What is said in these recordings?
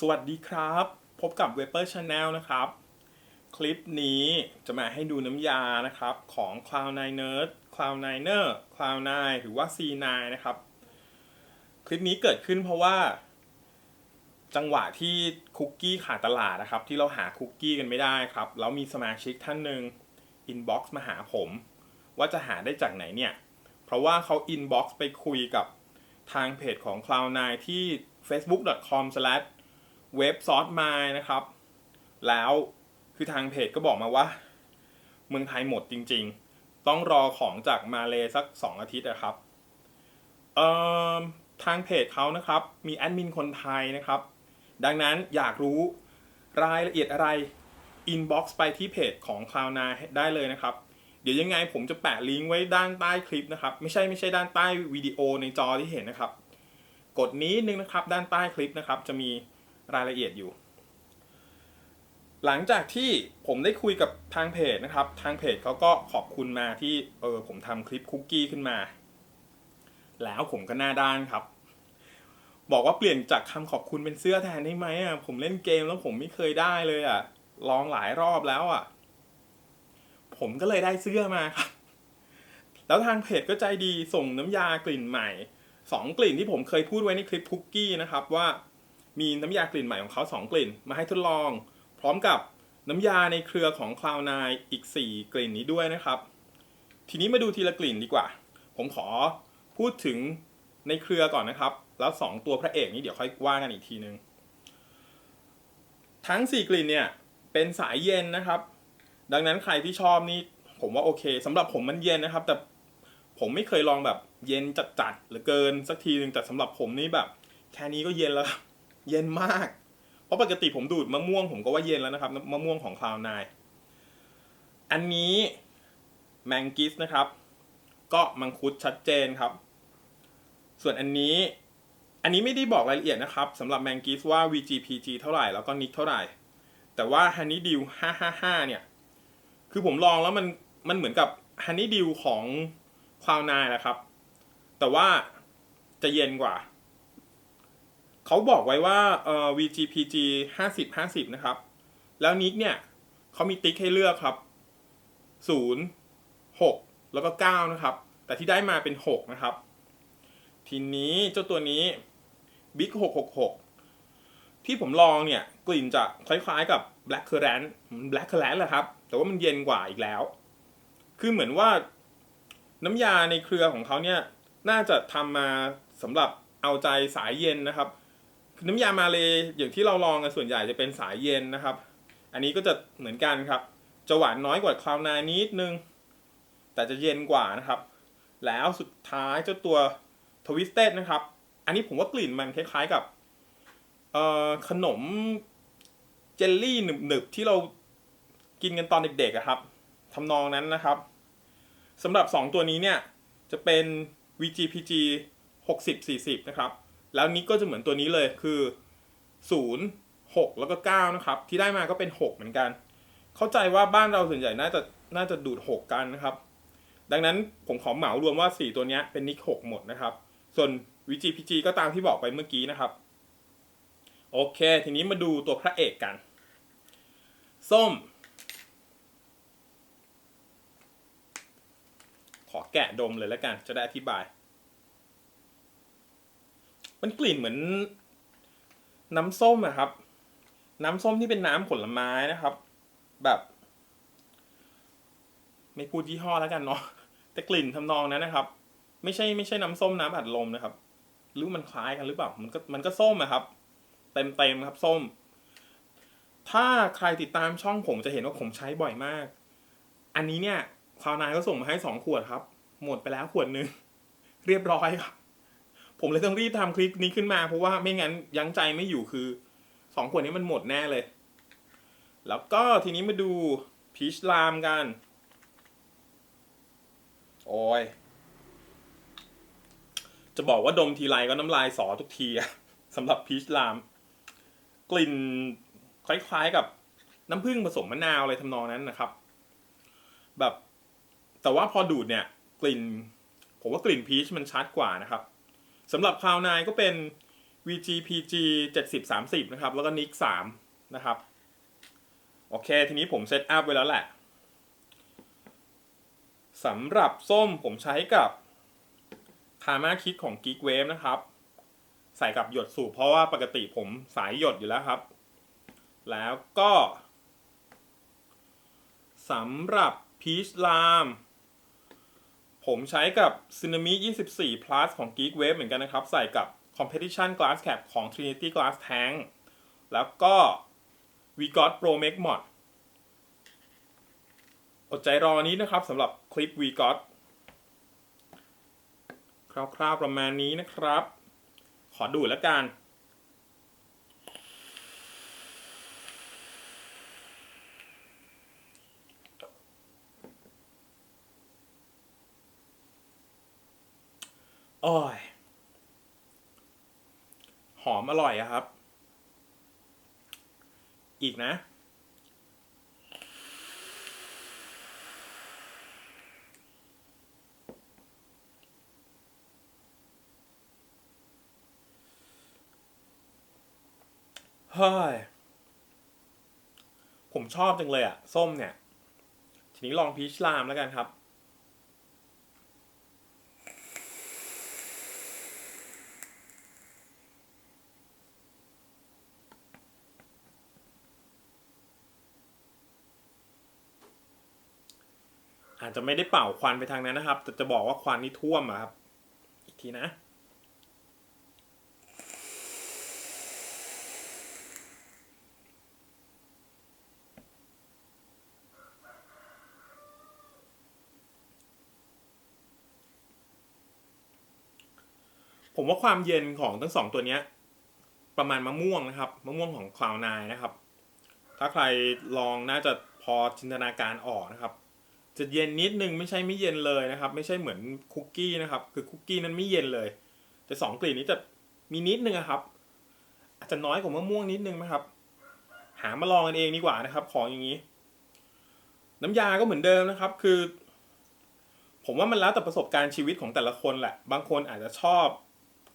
สวัสดีครับ พบกับ w e b e r Channel นะครับ คลิปนี้จะมาให้ดูน้ำยานะครับของ Cloud9 Nerd Cloud9er Cloud9 หรือว่า C9 นะครับ คลิปนี้เกิดขึ้นเพราะว่า จังหวะที่คุกกี้ขาดตลาดนะครับ ที่เราหาคุกกี้กันไม่ได้ครับ แล้วมีสมาชิกท่านหนึ่งอินบ็อกซ์มาหาผม ว่าจะหาได้จากไหนเนี่ย เพราะว่าเขาอินบ็อกซ์ไปคุยกับทางเพจของ Cloud9 ที่ facebook.com w e b s o u r c e m y นะครับ แล้วคือทางเพจก็บอกมาว่า เมืองไทยหมดจริง ๆ ต้องรอของจากมาเลสัก 2 อาทิตย์นะครับเอ่อทางเพจเขานะครับ มีแอดมินคนไทยนะครับ ดังนั้นอยากรู้รายละเอียดอะไร inbox ไปที่เพจของ Cloud9 ได้เลยนะครับ เดี๋ยวยังไงผมจะแปะลิงก์ไว้ด้านใต้คลิปนะครับ ไม่ใช่ไม่ใช่ด้านใต้วิดีโอในจอที่เห็นนะครับ กดนี้นึงนะครับด้านใต้คลิปนะครับ จะมี รายละเอียดอยู่ หลังจากที่ผมได้คุยกับทางเพจนะครับ ทางเพจเขาก็ขอบคุณมาที่เออผมทำคลิปคุกกี้ขึ้นมา แล้วผมก็หน้าด้านครับ บอกว่าเปลี่ยนจากคำขอบคุณเป็นเสื้อแทนได้ไหมอะผมเล่นเกมแล้วผมไม่เคยได้เลยอะ ลองหลายรอบแล้วอะ ผมก็เลยได้เสื้อมาครับแล้วทางเพจก็ใจดีส่งน้ำยากลิ่นใหม่สองกลิ่นที่ผมเคยพูดไว้ในคลิปคุกกี้นะครับว่า มีน้ำยากลิ่นใหม่ของเขา 2 กลิ่น มาให้ทดลอง พร้อมกับน้ำยาในเครือของ Cloud9 อีก 4 กลิ่นนี้ด้วยนะครับ ทีนี้มาดูทีละกลิ่นดีกว่า ผมขอพูดถึงในเครือก่อนนะครับ แล้ว 2 ตัวพระเอกนี้เดี๋ยวค่อยว่ากันอีกทีนึง ทั้ง 4 กลิ่นเนี่ย เป็นสายเย็นนะครับ ดังนั้นใครที่ชอบนี่ผมว่าโอเคสำหรับผมมันเย็นนะครับ แต่ผมไม่เคยลองแบบเย็นจัดๆหรือเกินสักทีหนึ่งแต่สำหรับผมนี่แบบ แค่นี้ก็เย็นแล้วครับ เย็นมาก เพราะปกติผมดูดมะม่วงผมก็ว่าเย็นแล้วนะครับ มะม่วงของคลาวนาย อันนี้แมงกิสนะครับ ก็มังคุดชัดเจนครับ ส่วนอันนี้อันนี้ไม่ได้บอกรายละเอียดนะครับสำหรับแมงกิสว่า VGPG เท่าไหร่แล้วก็นิกเท่าไหร่ แต่ว่า Honey Dew 555 เนี่ย คือผมลองแล้วมันมันเหมือนกับ Honey Dew ของ Cloud9 นะครับ แต่ว่าจะเย็นกว่า เขาบอกไว้ว่าเอ่อ VGPG 50 50นะครับ แล้วนิกเนี่ยเขามีติ๊กให้เลือกครับ0 6แล้วก็9นะครับ แต่ที่ได้มาเป็น6นะครับ ทีนี้เจ้าตัวนี้ Big 666ที่ผมลองเนี่ยกลิ่นจะคล้ายๆกับ Black Currant Black Currant แหละครับ แต่ว่ามันเย็นกว่าอีกแล้ว คือเหมือนว่าน้ำยาในเครือของเขาเนี่ยน่าจะทำมาสำหรับเอาใจสายเย็นนะครับ น้ำยามาเลยอย่างที่เราลองกันส่วนใหญ่จะเป็นสายเย็นนะครับ อันนี้ก็จะเหมือนกันครับ จะหวานน้อยกว่าคลาวนานิดนึง แต่จะเย็นกว่านะครับ แล้วสุดท้ายเจ้าตัวทวิสเต็ดนะครับ อันนี้ผมว่ากลิ่นมันคล้ายๆกับขนมเจลลี่หนึบๆที่เรากินกันตอนเด็กๆครับทำนองนั้นนะครับสำหรับ 2 ตัวนี้เนี่ยจะเป็น VGPG 60 40 นะครับ แล้วนี้ก็จะเหมือนตัวนี้เลยคือ 0 6 แล้วก็ 9 นะครับ ที่ได้มาก็เป็น 6 เหมือนกัน เข้าใจว่าบ้านเราส่วนใหญ่น่าจะน่าจะดูด 6 กันนะครับ ดังนั้นผมขอเหมารวมว่า 4 ตัวนี้เป็นนิก6หมดนะครับ ส่วน VGPG ก็ตามที่บอกไปเมื่อกี้นะครับ โอเค ทีนี้มาดูตัวพระเอกกัน ส้ม ขอแกะดมเลยแล้วกัน จะได้อธิบาย มันกลิ่นเหมือน น้ำส้มอะครับ น้ำส้มที่เป็นน้ำผลไม้นะครับ แบบ ไม่พูดยี่ห้อแล้วกันเนาะแต่กลิ่นทำนองนั้นนะครับ ไม่ใช่ไม่ใช่น้ำส้มน้ำอัดลมนะครับหรือมันคล้ายกันหรือเปล่ามันก็มันก็ส้มอะครับ เต็มเต็มครับ ส้ม ถ้าใครติดตามช่องผมจะเห็นว่าผมใช้บ่อยมาก อันนี้เนี่ยคาวนายก็ส่งมาให้สองขวดครับ หมดไปแล้วขวดหนึ่งเรียบร้อยครับ ผมเลยต้องรีบทำคลิปนี้ขึ้นมาเพราะว่าไม่งั้นยั้งใจไม่อยู่คือสองขวดนี้มันหมดแน่เลย แล้วก็ทีนี้มาดูพีชลามกัน โอ้ย จะบอกว่าดมทีไรก็น้ำลายสอทุกทีอะสำหรับพีชลาม กลิ่นคล้ายๆกับน้ำผึ้งผสมมะนาวอะไรทำนองนั้นนะครับ แบบ แต่ว่าพอดูดเนี่ย กลิ่น ผมว่ากลิ่นพีชมันชัดกว่านะครับ สำหรับคลาวนายก็เป็น VGPG 70 30 นะครับ แล้วก็ NIC 3นะครับ โอเค ทีนี้ผมเซตอัพไว้แล้วแหละสำหรับส้มผมใช้กับคามาคิดของ Geek Wave นะครับ ใส่กับหยดสูบเพราะว่าปกติผมสายหยดอยู่แล้วครับ แล้วก็สำหรับ Peach Lam ผมใช้กับ Tsunami 24 plus ของ Geek Wave เหมือนกันนะครับ ใส่กับ Competition Glass Cap ของ Trinity Glass Tank แล้วก็ v g o t Pro Make Mod อดใจรอนี้นะครับสำหรับคลิป v g o t คร่าวๆประมาณนี้นะครับ ขอดูแล้วกัน โอ้ย หอมอ ร่อยอะครับ อีกนะ เฮ้ย ผมชอบจังเลยอะส้มเนี่ย ทีนี้ลองพีชลามแล้วกันครับ จะไม่ได้เป่าควันไปทางนั้นนะครับ แต่จะบอกว่าควันนี่ท่วมอะครับ อีกทีนะ ผมว่าความเย็นของทั้งสองตัวเนี้ย ประมาณมะม่วงนะครับ มะม่วงของคลาวนายนะครับ ถ้าใครลองน่าจะพอจินตนาการออกนะครับ จะเย็นนิดนึงไม่ใช่ไม่เย็นเลยนะครับ ไม่ใช่เหมือนคุกกี้นะครับ คือคุกกี้นั้นไม่เย็นเลย แต่สองกลิ่นนี้จะมีนิดนึงครับ อาจจะน้อยกว่ามะม่วงนิดนึงนะครับ หามาลองกันเองดีกว่านะครับ ของอย่างนี้ น้ำยาก็เหมือนเดิมนะครับ คือ ผมว่ามันแล้วแต่ประสบการณ์ชีวิตของแต่ละคนแหละ บางคนอาจจะชอบ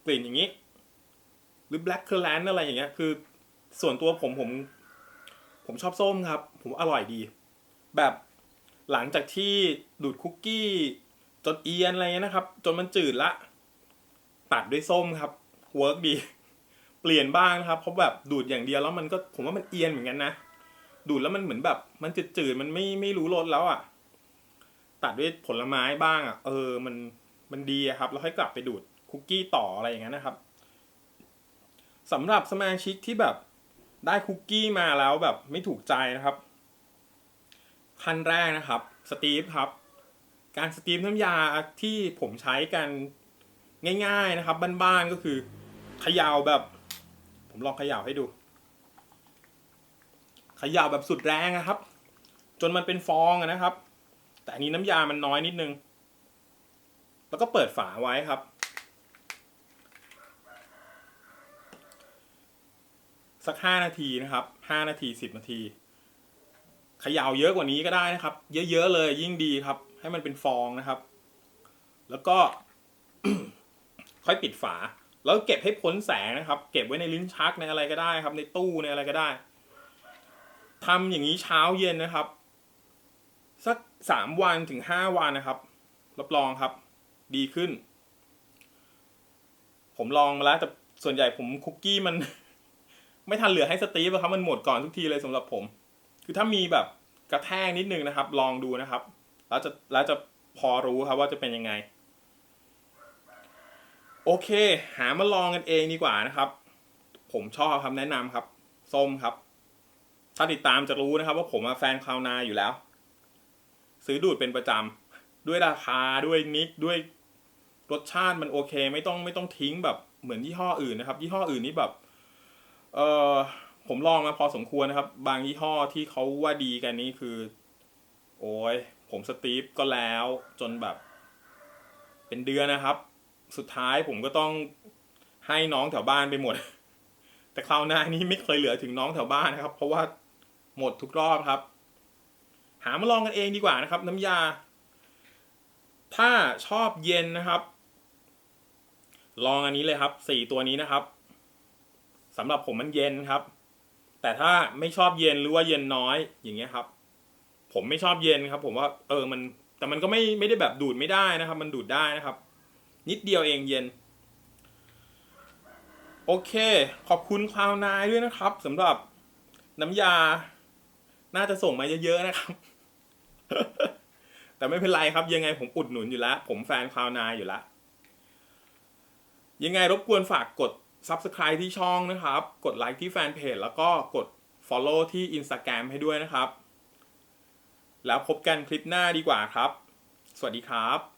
กลิ่นอย่างนี้ หรือ black currant อะไรอย่างเงี้ย คือ ส่วนตัวผมผม ผมชอบส้มครับ ผมอร่อยดี แบบ หลังจากที่ดูดคุกกี้จนเอียนอะไรเงี้ยนะครับ จนมันจืดละ ตัดด้วยส้มครับเวิร์กดี เปลี่ยนบ้างนะครับเพราะแบบดูดอย่างเดียวแล้วมันก็ผมว่ามันเอียนเหมือนกันนะดูดแล้วมันเหมือนแบบ มันจืดๆมันไม่ไม่รู้รสแล้วอะ ตัดด้วยผลไม้บ้างอะ เออมันมันดีครับแล้วค่อยกลับไปดูดคุกกี้ต่ออะไรอย่างเงี้ยนะครับสำหรับสมาชิกที่แบบได้คุกกี้มาแล้วแบบไม่ถูกใจนะครับ ขั้นแรกนะครับสตีฟครับ การสตีฟน้ำยาที่ผมใช้กันง่าย ๆนะครับบ้านๆก็คือเขย่าแบบ ผมลองเขย่าให้ดูเขย่าแบบสุดแรงนะครับ จนมันเป็นฟองนะครับ แต่อันนี้น้ำยามันน้อยนิดนึง แล้วก็เปิดฝาไว้ครับ สักห้านาทีนะครับห้านาทีสิบนาที ขย่าเยอะกว่านี้ก็ได้นะครับ เยอะๆเลยยิ่งดีครับ ให้มันเป็นฟองนะครับ แล้วก็ค่อยปิดฝา แล้วเก็บให้พ้นแสงนะครับ เก็บไว้ในลิ้นชักในอะไรก็ได้ครับ ในตู้ในอะไรก็ได้ทำอย่างนี้เช้าเย็นนะครับ สักสามวันถึงห้าวันนะครับ รับรองครับ ดีขึ้น ผมลองมาแล้วแต่ส่วนใหญ่ผมคุกกี้มัน ไม่ทันเหลือให้สตีฟครับมันหมดก่อนทุกทีเลยสำหรับผม คือถ้ามีแบบกระแทกนิดนึงนะครับ ลองดูนะครับ แล้วจะแล้วจะพอรู้ครับว่าจะเป็นยังไง โอเค หามาลองกันเองดีกว่านะครับ ผมชอบครับแนะนำครับ ส้มครับ ถ้าติดตามจะรู้นะครับ ว่าผมแฟนคลาวนาอยู่แล้ว ซื้อดูดเป็นประจำด้วยราคาด้วยนิดด้วยรสชาติมันโอเค ไม่ต้องไม่ต้องทิ้งแบบเหมือนยี่ห้ออื่นนะครับ ยี่ห้ออื่นนี่แบบ เออ ผมลองมาพอสมควรนะครับ บางยี่ห้อที่เขาว่าดีกันนี่คือ โอ้ยผมสตีฟก็แล้วจนแบบ เป็นเดือนนะครับ สุดท้ายผมก็ต้องให้น้องแถวบ้านไปหมด แต่คราวหน้านี้ไม่เคยเหลือถึงน้องแถวบ้านนะครับ เพราะว่าหมดทุกรอบครับ หามาลองกันเองดีกว่านะครับ น้ำยา ถ้าชอบเย็นนะครับ ลองอันนี้เลยครับสี่ตัวนี้นะครับสำหรับผมมันเย็นครับ แต่ถ้าไม่ชอบเย็นหรือว่าเย็นน้อยอย่างเงี้ยครับ ผมไม่ชอบเย็นครับ ผมว่าเออมันแต่มันก็ไม่ไม่ได้แบบดูดไม่ได้นะครับ มันดูดได้นะครับ นิดเดียวเองเย็น โอเค ขอบคุณคลาวนายด้วยนะครับสำหรับน้ำยา น่าจะส่งมาเยอะๆนะครับ แต่ไม่เป็นไรครับ ยังไงผมอุดหนุนอยู่แล้วผมแฟนคลาวนายอยู่แล้วยังไงรบกวนฝากกด Subscribe ที่ช่องนะครับ กดไลค์ที่แฟนเพจแล้วก็กด Follow ที่ Instagram ให้ด้วยนะครับ แล้วพบกันคลิปหน้าดีกว่าครับ สวัสดีครับ